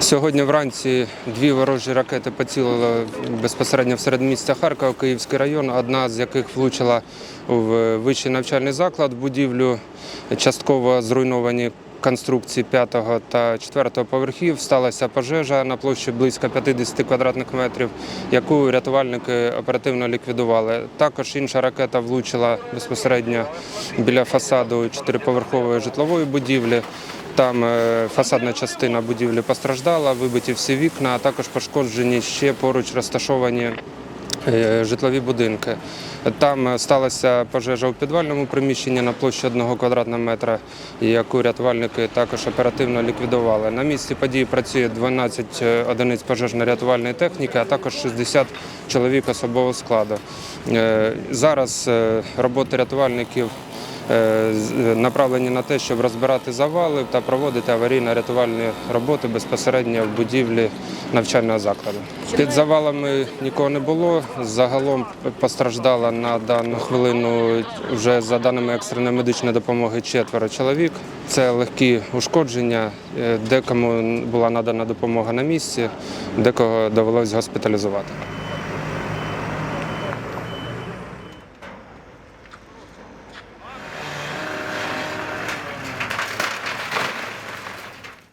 Сьогодні вранці дві ворожі ракети поцілили безпосередньо в середмістя Харкова, Київський район, одна з яких влучила в вищий навчальний заклад, будівлю частково зруйновані конструкції 5 та 4 поверхів. Сталася пожежа на площі близько 50 квадратних метрів, яку рятувальники оперативно ліквідували. Також інша ракета влучила безпосередньо біля фасаду чотириповерхової житлової будівлі. Там е, фасадна частина будівлі постраждала, вибиті всі вікна, а також пошкоджені ще поруч розташовані е, житлові будинки. Там е, сталася пожежа у підвальному приміщенні на площі одного квадратного метра, яку рятувальники також оперативно ліквідували. На місці події працює 12 одиниць пожежно-рятувальної техніки, а також 60 чоловік особового складу. Зараз роботи рятувальників направлені на те, щоб розбирати завали та проводити аварійно-рятувальні роботи безпосередньо в будівлі навчального закладу. Під завалами нікого не було. Загалом постраждало на дану хвилину вже за даними екстреної медичної допомоги четверо чоловік. Це легкі ушкодження, е, декому була надана допомога на місці, декого довелось госпіталізувати.